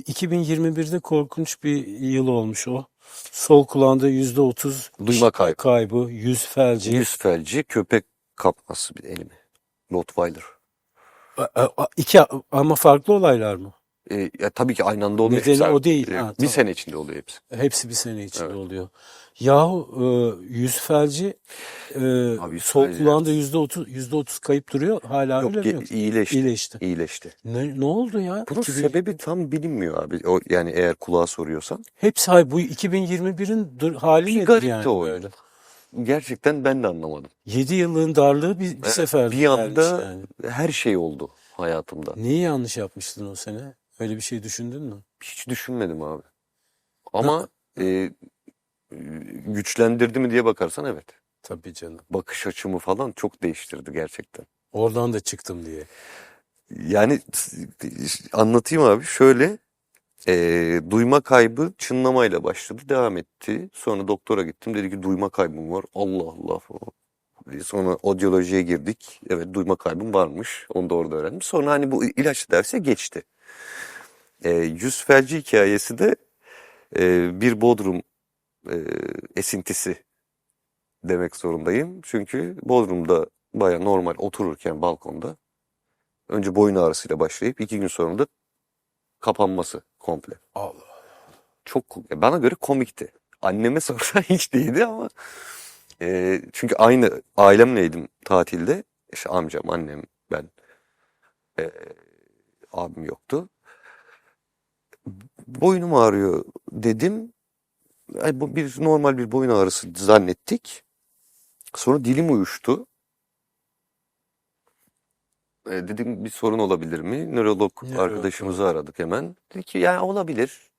2021'de korkunç bir yıl olmuş o. Sol kulağında %30 Duyma kaybı. kaybı, yüz felci. Yüz felci, köpek kapması bir elimi. Rottweiler. A- a- iki ama farklı olaylar mı? E, ya tabii ki aynı anda olmuyor. Nedeni hepsi. o değil. E, Ha, bir tamam. sene içinde oluyor hepsi. Hepsi bir sene içinde Evet. oluyor. Yahu e, yüz felci e, Abi yüz sol felci- kulağında %30 %30 kayıp duruyor. Hala Yok öyle mi? yoksa? iyileşti. İyileşti. İyileşti. Ne, ne oldu ya? Bunun 2000 sebebi tam bilinmiyor abi. O, yani eğer kulağa soruyorsan. Hepsi hay bu 2021'in dur- hali Bir nedir garip yani o. böyle? Gerçekten ben de anlamadım. 7 yılın darlığı bir, bir Evet, sefer bir anda yani. her şey oldu hayatımda. Neyi yanlış yapmıştın o sene? Öyle bir şey düşündün mü? Hiç düşünmedim abi. Ama e, güçlendirdi mi diye bakarsan evet. Tabii canım. Bakış açımı falan çok değiştirdi gerçekten. Oradan da çıktım diye. Yani anlatayım abi şöyle e, duyma kaybı çınlamayla başladı devam etti. Sonra doktora gittim dedi ki duyma kaybım var. Allah Allah. falan. Sonra odyolojiye girdik. Evet duyma kaybım varmış. Onu da orada öğrendim. Sonra hani bu ilaç tedavisi geçti. E, yüz felci hikayesi de e, bir Bodrum e, esintisi demek zorundayım. Çünkü Bodrum'da baya normal otururken balkonda önce boyun ağrısıyla başlayıp iki gün sonra da kapanması komple. Allah. Çok bana göre komikti. Anneme sorsan hiç değildi ama e, çünkü aynı ailemleydim tatilde. İşte amcam, annem, ben, e, abim yoktu. Boynum ağrıyor dedim. Ay, bu bir normal bir boyun ağrısı zannettik. Sonra dilim uyuştu. E, dedim bir sorun olabilir mi? Nörolog Nörolog, arkadaşımızı aradık hemen. Dedi ki yani olabilir.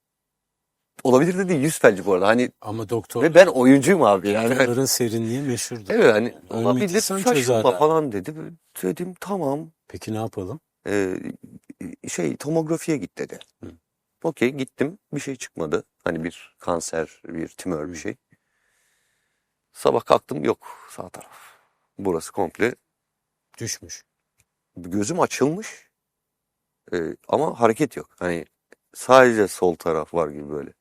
Olabilir de değil yüz felci bu arada. Hani Ama doktor ve ben oyuncuyum abi yani. doktorların serinliği meşhurdur. Evet hani Yani olabilir çözerler. falan dedi. Dedim tamam. Peki ne yapalım? Ee, şey tomografiye git dedi. Hı. Okey gittim bir şey çıkmadı. Hani bir kanser bir tümör bir şey. Sabah kalktım yok sağ taraf. Burası komple Düşmüş. gözüm açılmış Ee, ama hareket yok. Hani sadece sol taraf var gibi böyle.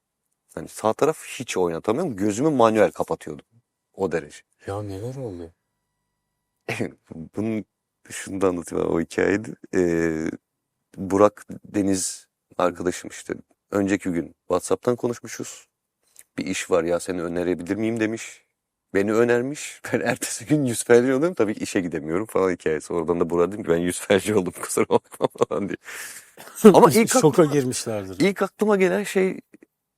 Hani sağ taraf hiç oynatamıyorum. Gözümü manuel kapatıyordum. O derece. Ya neler oluyor? Bunun şunu da anlatayım abi, o hikayede. Ee, Burak Deniz arkadaşım işte. Önceki gün WhatsApp'tan konuşmuşuz. Bir iş var ya seni önerebilir miyim demiş. Beni önermiş. Ben ertesi gün yüz felci oluyorum. Tabii işe gidemiyorum falan hikayesi. Oradan da Burak dedim ki ben yüz felci oldum kusura bakma falan diye. Ama ilk Şoka aklıma, girmişlerdir. ilk aklıma gelen şey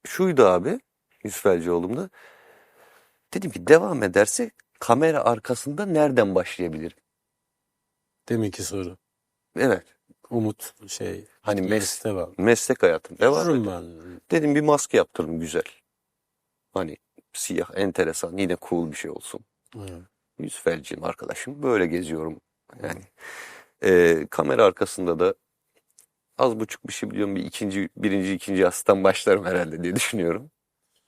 şuydu abi. Yüz felci olduğumda. Dedim ki devam ederse kamera arkasında nereden başlayabilirim? Demek ki soru. Evet. Umut şey. Hani mes- var. meslek hayatım devam ediyor. ben. Dedim bir maske yaptırdım güzel. Hani siyah enteresan yine cool bir şey olsun. Evet. Yüz felciyim arkadaşım böyle geziyorum. Yani Ee, kamera arkasında da az buçuk bir şey biliyorum bir ikinci birinci ikinci asistan başlarım herhalde diye düşünüyorum.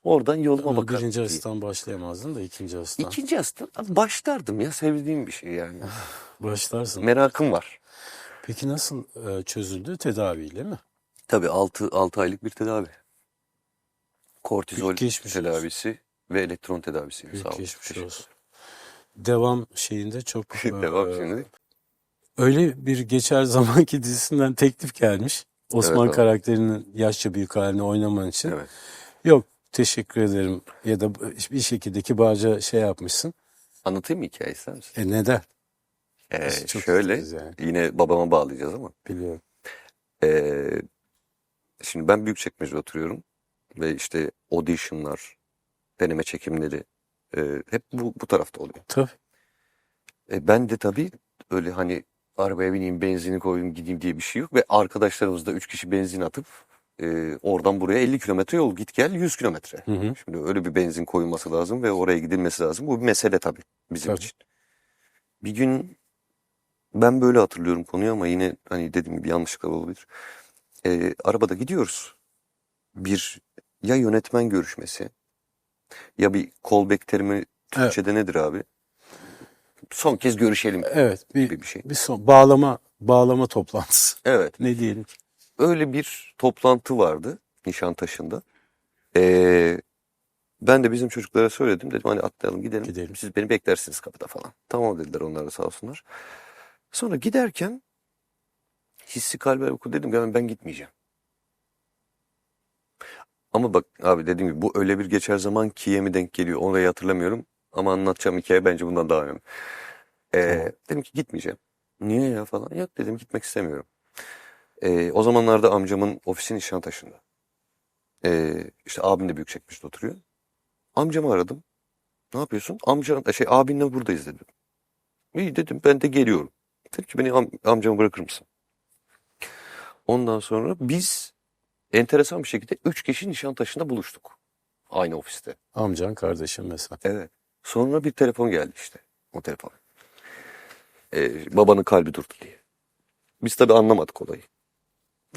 Oradan yoluma Ama bakarım. birinci asistan başlayamazdın da ikinci asistan. İkinci asistan başlardım ya sevdiğim bir şey yani. Başlarsın. Merakım var. Peki nasıl e, çözüldü? Tedaviyle mi? Tabii 6 6 aylık bir tedavi. Kortizol geçmiş olsun. tedavisi ve elektron tedavisi. Büyük Sağ ol. geçmiş olsun. Devam şeyinde çok e, Devam şimdi. öyle bir geçer zamanki dizisinden teklif gelmiş. Osman Evet, karakterinin yaşça büyük halini oynaman için. Evet. Yok teşekkür ederim ya da bir şekilde kibarca şey yapmışsın. Anlatayım mı hikayeyi misin? E neden? Ee, çok şöyle yani. yine babama bağlayacağız ama. Biliyorum. Ee, şimdi ben Büyükçekmece'de oturuyorum ve işte auditionlar, deneme çekimleri e, hep bu, bu tarafta oluyor. Tabii. E, ben de tabii öyle hani arabaya bineyim, benzini koyayım, gideyim diye bir şey yok ve arkadaşlarımız da 3 kişi benzin atıp e, oradan buraya 50 kilometre yol git gel 100 kilometre. Şimdi öyle bir benzin koyulması lazım ve oraya gidilmesi lazım. Bu bir mesele tabii bizim Tabii. için. Bir gün ben böyle hatırlıyorum konuyu ama yine hani dediğim gibi yanlışlıklar olabilir. Ee, arabada gidiyoruz. Bir ya yönetmen görüşmesi ya bir callback terimi Türkçe'de nedir abi? Son kez görüşelim Evet bir, gibi bir şey. bir son bağlama bağlama toplantısı. Evet. Ne diyelim ki? öyle bir toplantı vardı Nişantaşı'nda. Ee, ben de bizim çocuklara söyledim. Dedim hani atlayalım gidelim. Gidelim. Siz beni beklersiniz kapıda falan. Tamam dediler onlar da sağ olsunlar. Sonra giderken hissi kalbe oku dedim ki ben, ben gitmeyeceğim. Ama bak abi dediğim gibi bu öyle bir geçer zaman ki'ye mi denk geliyor orayı hatırlamıyorum. Ama anlatacağım hikaye bence bundan daha önemli. Ee, Tamam. dedim ki gitmeyeceğim. Niye ya falan. Yok dedim gitmek istemiyorum. Ee, o zamanlarda amcamın ofisi Nişantaşı'nda. Ee, işte abim de Büyükçekmece'de oturuyor. Amcamı aradım. Ne yapıyorsun? Amca, şey abinle buradayız dedim. İyi dedim ben de geliyorum. Dedi ki beni am- amcamı bırakır mısın? Ondan sonra biz enteresan bir şekilde üç kişi Nişantaşı'nda buluştuk. Aynı ofiste. Amcan kardeşim mesela. Evet. Sonra bir telefon geldi işte. O telefon. Ee, babanın kalbi durdu diye. Biz tabii anlamadık olayı.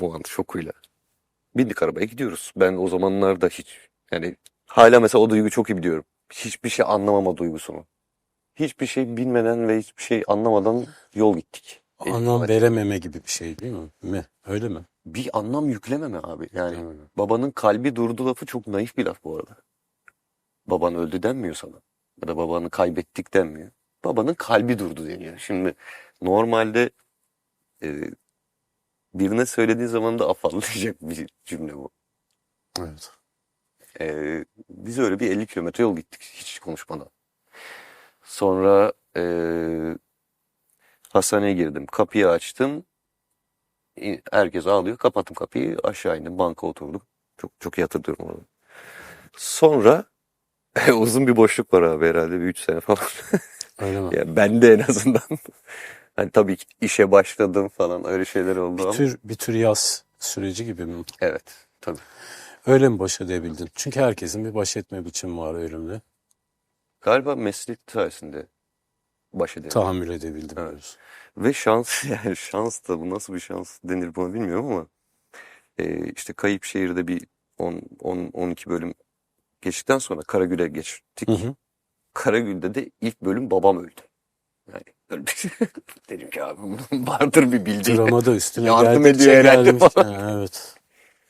O an şokuyla. Bindik arabaya gidiyoruz. Ben o zamanlarda hiç yani hala mesela o duyguyu çok iyi biliyorum. Hiçbir şey anlamama duygusunu. Hiçbir şey bilmeden ve hiçbir şey anlamadan yol gittik. Anlam hadi. verememe gibi bir şey değil mi? Mi? Öyle mi? Bir anlam yüklememe abi. Yani Öyle. babanın kalbi durdu lafı çok naif bir laf bu arada. Baban öldü denmiyor sana. Ya da babanı kaybettik denmiyor. Babanın kalbi durdu deniyor. Şimdi normalde e, birine söylediğin zaman da afallayacak bir cümle bu. Evet. E, biz öyle bir 50 kilometre yol gittik hiç konuşmadan. Sonra e, hastaneye girdim. Kapıyı açtım. E, Herkes ağlıyor. Kapattım kapıyı. Aşağı indim. Banka oturdum. Çok çok iyi hatırlıyorum onu. Sonra uzun bir boşluk var abi herhalde. Bir 3 sene falan. Öyle mi? Yani ben de en azından. Hani tabii ki işe başladım falan öyle şeyler oldu Bir ama. tür, bir tür yaz süreci gibi mi? Evet tabii. Öyle mi baş edebildin? Çünkü herkesin bir baş etme biçimi var ölümle. Galiba meslek sayesinde baş edebildim. Tahammül edebildim Evet. diyorsun. Ve şans yani şans da bu nasıl bir şans denir buna bilmiyorum ama e, işte Kayıp Şehir'de bir 10 10 12 bölüm geçtikten sonra Karagül'e geçtik. Hı hı. Karagül'de de ilk bölüm babam öldü. Yani dedim ki abi bunun vardır bir bildiği. Drama da üstüne Yardım ediyor herhalde gelmiş. falan. Ha, evet.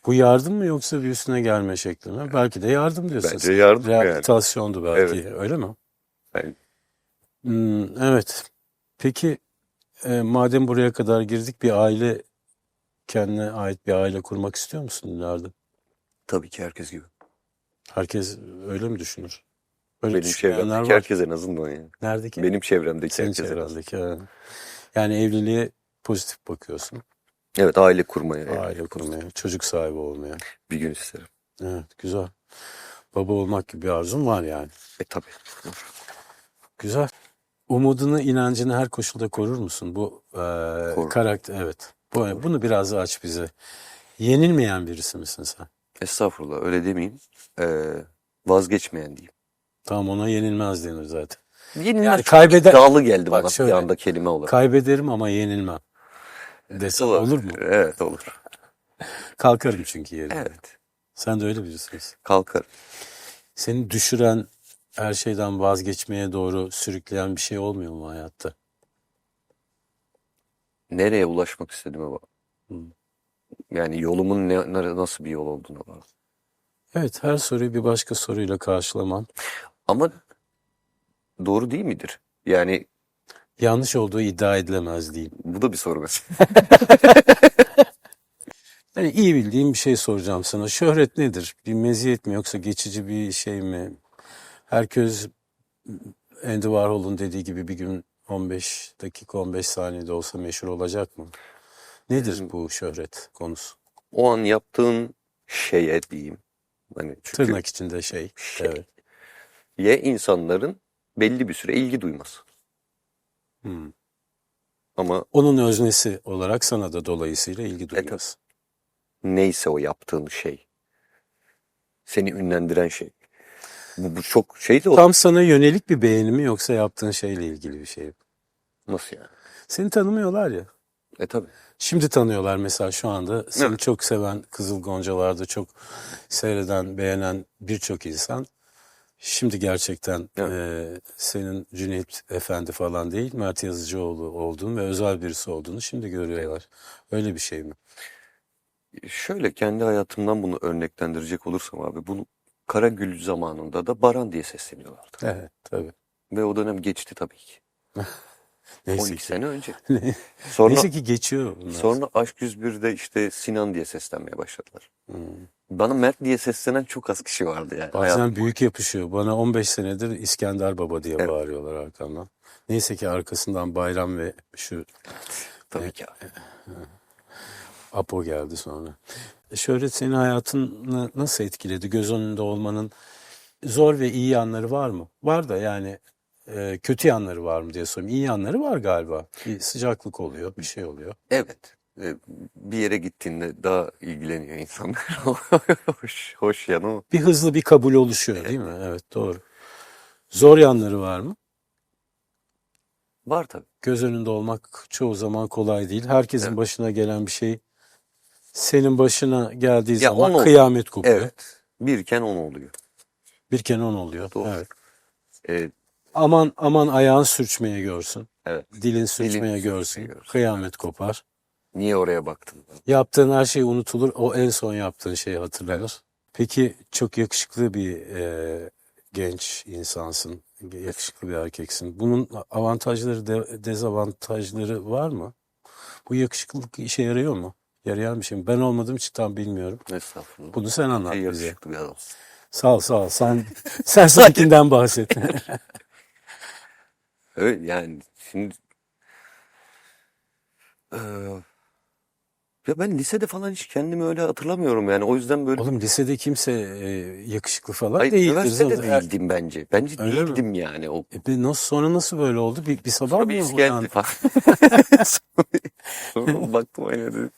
Bu yardım mı yoksa bir üstüne gelme şekli mi? Belki de yardım diyorsun. Bence sen. yardım yani. Rehabilitasyondu belki. Öyle mi? Yani Hmm, evet. Peki e, madem buraya kadar girdik bir aile kendine ait bir aile kurmak istiyor musun ileride? tabii ki herkes gibi. Herkes öyle mi düşünür? Öyle Benim çevremdeki var. herkes en azından yani. Neredeki? Benim çevremdeki Senin herkes en azından. çevrendeki. ha. Yani evliliğe pozitif bakıyorsun. Evet aile kurmaya yani. Aile kurmaya, çocuk sahibi olmaya. bir gün isterim. Evet, güzel. Baba olmak gibi bir arzun var yani. E tabii. Güzel. Umudunu, inancını her koşulda korur musun? Bu e, karakter, evet. Bu, bunu biraz aç bize. Yenilmeyen birisi misin sen? Estağfurullah öyle demeyeyim. Ee, vazgeçmeyen diyeyim. Tamam ona yenilmez denir zaten. Yenilmez Yani kaybeder- iddialı geldi Bak bana şöyle. bir anda kelime olarak. Kaybederim ama yenilmem. Desem Olur. olur mu? Evet olur. Kalkarım çünkü yerine. Evet. Sen de öyle birisiniz. Kalkar. Seni düşüren, her şeyden vazgeçmeye doğru sürükleyen bir şey olmuyor mu hayatta? Nereye ulaşmak istediğime bak. Yani yolumun ne, nasıl bir yol olduğuna bak. Evet, her soruyu bir başka soruyla karşılaman Ama doğru değil midir? Yani yanlış olduğu iddia edilemez diyeyim. bu da bir soru mesela. Yani iyi bildiğim bir şey soracağım sana. Şöhret nedir? Bir meziyet mi yoksa geçici bir şey mi? Herkes Andy Warhol'un dediği gibi bir gün 15 dakika 15 saniyede olsa meşhur olacak mı? Nedir bu şöhret konusu? O an yaptığın şeye diyeyim. Hani çünkü Tırnak içinde şey. Şey. Evet. ye insanların belli bir süre ilgi duyması. Hmm. Ama Onun öznesi olarak sana da dolayısıyla ilgi duyuyorsun. neyse o yaptığın şey. Seni ünlendiren şey. Bu, bu çok şey de o. Tam sana yönelik bir beğeni mi yoksa yaptığın şeyle ilgili bir şey mi? Nasıl yani? Seni tanımıyorlar ya. E tabii. Şimdi tanıyorlar mesela şu anda. Seni Evet. çok seven Kızıl Goncalar'da çok seyreden, beğenen birçok insan. Şimdi gerçekten Evet. e, senin Cüneyt Efendi falan değil, Mert Yazıcıoğlu olduğunu ve özel birisi olduğunu şimdi görüyorlar. Öyle bir şey mi? Şöyle kendi hayatımdan bunu örneklendirecek olursam abi bunu Karagül zamanında da Baran diye sesleniyorlardı. Evet tabii. Ve o dönem geçti tabii ki. Neyse 12 ki. sene önce. Sonra Neyse ki geçiyor bunlar. sonra Aşk 101'de işte Sinan diye seslenmeye başladılar. Hmm. Bana Mert diye seslenen çok az kişi vardı yani. Bazen hayatım büyük yapışıyor. Bana 15 senedir İskender Baba diye Evet. bağırıyorlar arkamdan. Neyse ki arkasından Bayram ve şu tabii ki abi. Apo geldi sonra. E, Şöhret senin hayatını nasıl etkiledi? Göz önünde olmanın zor ve iyi yanları var mı? Var da yani e, kötü yanları var mı diye sorayım. İyi yanları var galiba. Bir sıcaklık oluyor, bir şey oluyor. Evet. Ee, Bir yere gittiğinde daha ilgileniyor insanlar. Hoş, hoş yanı o. Bir hızlı bir kabul oluşuyor değil mi? Evet doğru. Zor yanları var mı? Var tabii. Göz önünde olmak çoğu zaman kolay değil. Herkesin Evet. başına gelen bir şey senin başına geldiği Ya zaman on kıyamet kopuyor. Evet. Birken on oluyor. Bir kenon oluyor. Doğru. Evet. Ee, Aman aman ayağın sürçmeye görsün. evet. Dilin sürçmeye sürçmeye görsün. görsün. Kıyamet kopar. Niye oraya baktın? Yaptığın her şey unutulur. O en son yaptığın şey hatırlanır. Peki çok yakışıklı bir e, genç insansın. Yakışıklı bir erkeksin. Bunun avantajları, de- dezavantajları var mı? Bu yakışıklılık işe yarıyor mu? Yarayan bir şey mi? Ben olmadığım için tam bilmiyorum. Estağfurullah. Bunu sen anlat bize. yakışıklı bir adam. Sağ ol, sağ ol. Sen, sen sankinden bahset. Evet yani şimdi Ee, ya ben lisede falan hiç kendimi öyle hatırlamıyorum yani o yüzden böyle Oğlum lisede kimse e, yakışıklı falan Hayır, değildir. üniversitede zaten. değildim bence. Bence Öyle mi? değildim yani. O E, be- nasıl, sonra nasıl böyle oldu? Bir, bir sabah sonra mı his geldi falan. Sonra baktım aynı dedim.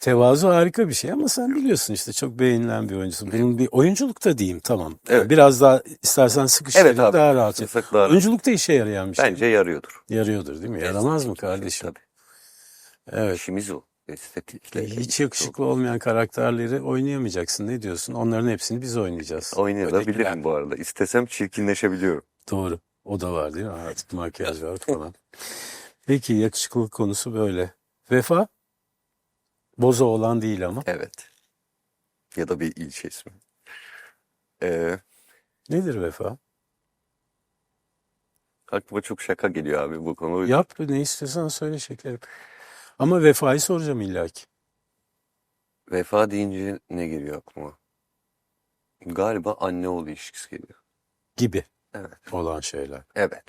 Tevazu harika bir şey ama sen biliyorsun işte çok beğenilen bir oyuncusun. Bunun bir oyunculukta diyeyim tamam. Evet. Biraz daha istersen sıkıştırayım Evet abi. daha rahat. Yasaklar Oyunculukta işe yarayan bir şey. bence yarıyordur. Yarıyordur değil mi? Yaramaz mı kardeşim? Tabii. Evet. İşimiz o. Estetikle. Hiç yakışıklı olmayan karakterleri oynayamayacaksın. Ne diyorsun? Onların hepsini biz oynayacağız. Oynayabilirim bu arada. İstesem çirkinleşebiliyorum. Doğru. O da var değil mi? Artık makyaj var falan. Peki yakışıklılık konusu böyle. Vefa? Boza olan değil ama. Evet. Ya da bir ilçe ismi. Ee, Nedir vefa? aklıma çok şaka geliyor abi bu konu. Yap ne istiyorsan söyle şekerim. Ama vefayı soracağım illaki. Vefa deyince ne geliyor aklıma? Galiba anne oğul ilişkisi geliyor. Gibi Evet. olan şeyler. Evet.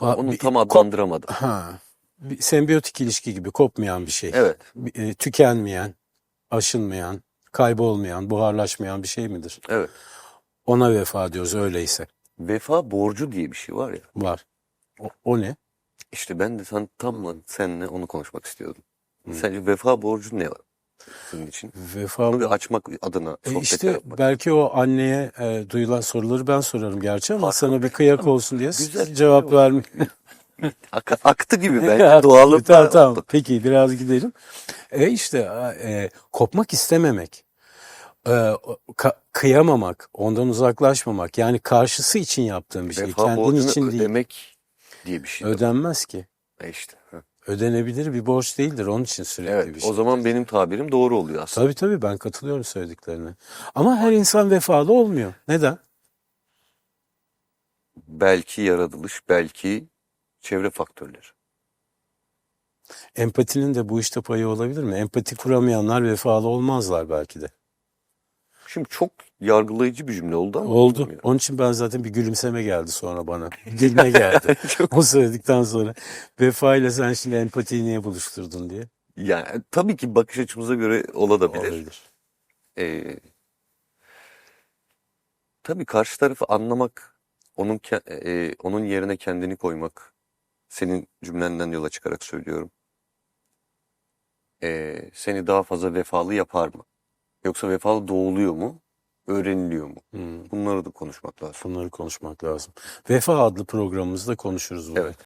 Ba- Onu tam adlandıramadım. Ha, bir sembiyotik ilişki gibi kopmayan bir şey. Evet. E, tükenmeyen, aşınmayan, kaybolmayan, buharlaşmayan bir şey midir? Evet. Ona vefa diyoruz öyleyse. Vefa borcu diye bir şey var ya. Var. O, o ne? İşte ben de sen tam seninle onu konuşmak istiyordum. Hı. Sence vefa borcu ne var senin için? Vefa Onu bir açmak adına E işte yapmak. belki o anneye e, duyulan soruları ben sorarım gerçi ama Farklı sana bir bir- kıyak olsun diye Güzel cevap şey vermek. Ak- aktı gibi Tamam, doğallıkla tamam. oldu. Peki biraz gidelim. E işte e, kopmak istememek, e, kıyamamak, ondan uzaklaşmamak yani karşısı için yaptığın bir şey. Vefa Kendin için değil. ödemek diye bir şey. Ödenmez ki. E işte. Ödenebilir bir borç değildir. Onun için sürekli Evet. bir şey. O zaman benim tabirim doğru oluyor aslında. Tabii tabii ben katılıyorum söylediklerine. Ama her insan vefalı olmuyor. Neden? Belki yaratılış, belki çevre faktörleri. Empatinin de bu işte payı olabilir mi? Empati kuramayanlar vefalı olmazlar belki de. Şimdi çok yargılayıcı bir cümle oldu ama. Oldu. bilmiyorum. Onun için ben zaten bir gülümseme geldi sonra bana. Gülme geldi. o söyledikten sonra. Vefa ile sen şimdi empatiyi niye buluşturdun diye. Yani tabii ki bakış açımıza göre olabilir. Olabilir. Ee, tabii karşı tarafı anlamak, onun e, onun yerine kendini koymak. Senin cümlenden yola çıkarak söylüyorum. Ee, seni daha fazla vefalı yapar mı? Yoksa vefalı doğuluyor mu? Öğreniliyor mu? Hmm, Bunları da konuşmak lazım. bunları konuşmak lazım. Vefa adlı programımızda konuşuruz bunu. Evet.